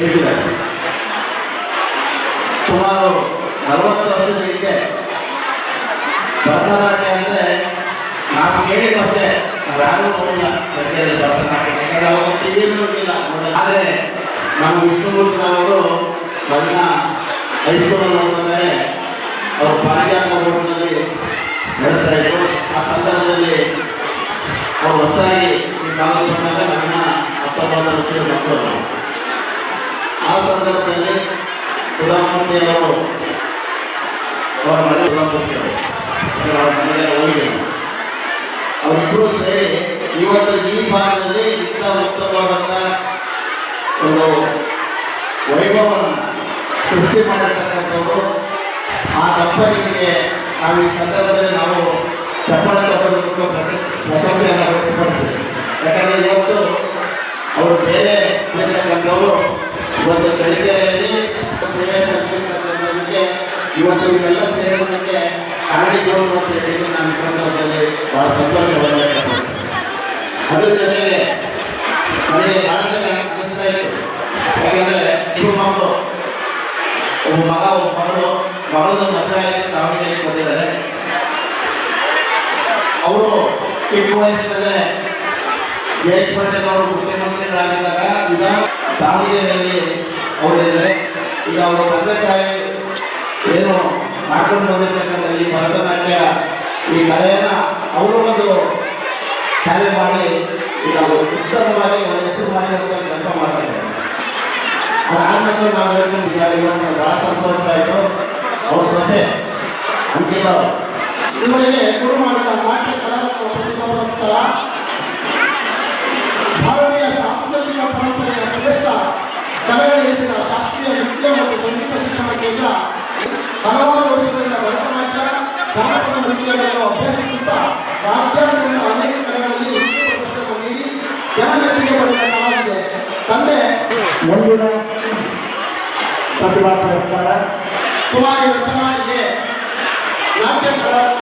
ತಿಳಿಸಿದ್ದಾರೆ ಸುಮಾರು ನಲವತ್ತು ವರ್ಷದ ಹಿಂದೆ ಭರತನಾಟ್ಯ ಅಂದರೆ ನಾವು ಕೇಳಿದಷ್ಟೇ ಯಾರೂ ನೋಡಿಲ್ಲ ಗದ್ದೆಯಲ್ಲಿ ಭರತನಾಟ್ಯ ಯಾಕಂದ್ರೆ ಅವಾಗ ಟಿ ವಿ ಇರಲಿಲ್ಲ ಆದರೆ ನಮ್ಮ ವಿಷ್ಣುಮೂರ್ತಿನವರು ಮಗನ ಹೈಸ್ಕೂಲಲ್ಲಿ ಹೋಗ್ಬೇಕಾದ್ರೆ ಅವರು ಪಾರಿಜಾತ ರೋಡ್ನಲ್ಲಿ ನಡೆಸ್ತಾ ಇದ್ರು. ಆ ಸಂದರ್ಭದಲ್ಲಿ ಅವರು ಹೊಸದಾಗಿ ಈ ಕಾಲೇಜ್ ಬಂದಾಗ ನನ್ನ ಹತ್ತೊಂಬತ್ತು ವರ್ಷದ ಮಕ್ಕಳು ಆ ಸಂದರ್ಭದಲ್ಲಿ ಸುಧಾಮೂರ್ತಿ ಅವರು ಅವರ ಮನೆ ಅವರು ಅವರಿಬ್ಬರು ಸೇರಿ ಇವತ್ತು ಈ ಭಾಗದಲ್ಲಿ ಇಂಥ ಉತ್ತಮವಾದಂಥ ಒಂದು ವೈಭವವನ್ನು ಸೃಷ್ಟಿ ಮಾಡಿರ್ತಕ್ಕಂಥವರು ಆ ದಂಪತಿಗಳಿಗೆ ನಾವು ಈ ಸಂದರ್ಭದಲ್ಲಿ ನಾವು ಚಪ್ಪಳ ಪ್ರಶಸ್ತಿ ಪ್ರಶಸ್ತಿಯನ್ನು ಯಾಕಂದರೆ ಇವತ್ತು ಅವರು ಬೇರೆ ಇರ್ತಕ್ಕಂಥವರು ಇವತ್ತು ಇವೆಲ್ಲ ಸೇರೋದಕ್ಕೆ ಕಾರಣಿಕರು ಅಂತ ನಾನು ಸಂದರ್ಭದಲ್ಲಿ ಬಹಳ ವ್ಯಕ್ತಪಡ್ತೀನಿ ಅದ್ರ ಜೊತೆಗೆ ನನಗೆ ಬಹಳ ಅನಿಸ್ತಾ ಇತ್ತು. ಯಾಕಂದರೆ ನಿಮ್ಮ ಮಕ್ಕಳು ಒಬ್ಬ ಮಗ, ಒಬ್ಬ ಮಗಳು, ಮಗಳದ್ದು ಮದುವೆ ದಾವಣಗೆರೆಗೆ ಬಂದಿದ್ದಾರೆ. ಅವರು ಚಿಕ್ಕ ವಯಸ್ಸಿನಲ್ಲೇ ಜಯೇಶ್ ಪಟೇಲ್ ಅವರು ಮುಖ್ಯಮಂತ್ರಿಗಳಾಗಿದ್ದಾಗ ಈಗ ದಾವಣಗೆರೆಯಲ್ಲಿ ಅವರಿದ್ದಾರೆ ಈಗ ಅವರು ತಂದೆ ತಾಯಿ ಮಾಡ್ಕೊಂಡು ಬಂದಿರ್ತಕ್ಕಂಥ ಈ ಭರತನಾಟ್ಯ ಈ ಕಲೆಯನ್ನು ಅವರು ಒಂದು ಶಾಲೆ ಮಾಡಿ ಈಗ ಅವರು ಉತ್ತಮವಾಗಿ ಒಂದು ಹೆಸರು ಕೆಲಸ ಮಾಡ್ತಾರೆ ಅದಾದ ನಾವು ಈಗ ಇವತ್ತು ಭಾಳ ಸಂತೋಷ ಆಯಿತು ಅವ್ರ ಜೊತೆ ಅಂಕಿತ ಇವರಿಗೆ ಗುರುಮಾಡಿದ ನಾಟ್ಯ ಕಲಾರತ್ನ ಪ್ರತಿಭಾಪುರಸ್ಕಾರ ಭಾರತೀಯ ಸಾಂಸ್ಕೃತಿಕ ಪರಂಪರೆಯ ಶ್ರೇಷ್ಠ ಕಲೆಗಳಿಸಿದ ಶಾಸ್ತ್ರೀಯ ನೃತ್ಯ ಮತ್ತು ಸಂಗೀತ ಶಿಕ್ಷಣ ಕೇಂದ್ರ, ಹಲವಾರು ಭರತನಾಟ್ಯ ಜಾನಪದ ನೃತ್ಯಗಳನ್ನು ಅಭ್ಯಸಿಸುತ್ತಾ ರಾಜ್ಯಾದ್ಯಂತ ಅನೇಕ ಕಡೆಗಳಲ್ಲಿ ನೀಡಿ ಜನಮೆಚ್ಚುಗೆ ಪಡೆದ ಕಲಾವಿದೆ ತಂದೆ ಮುಂದಿನ ಪ್ರತಿಭಾ ಪುರಸ್ಕಾರ. ಸುಮಾರು ಕಲಾ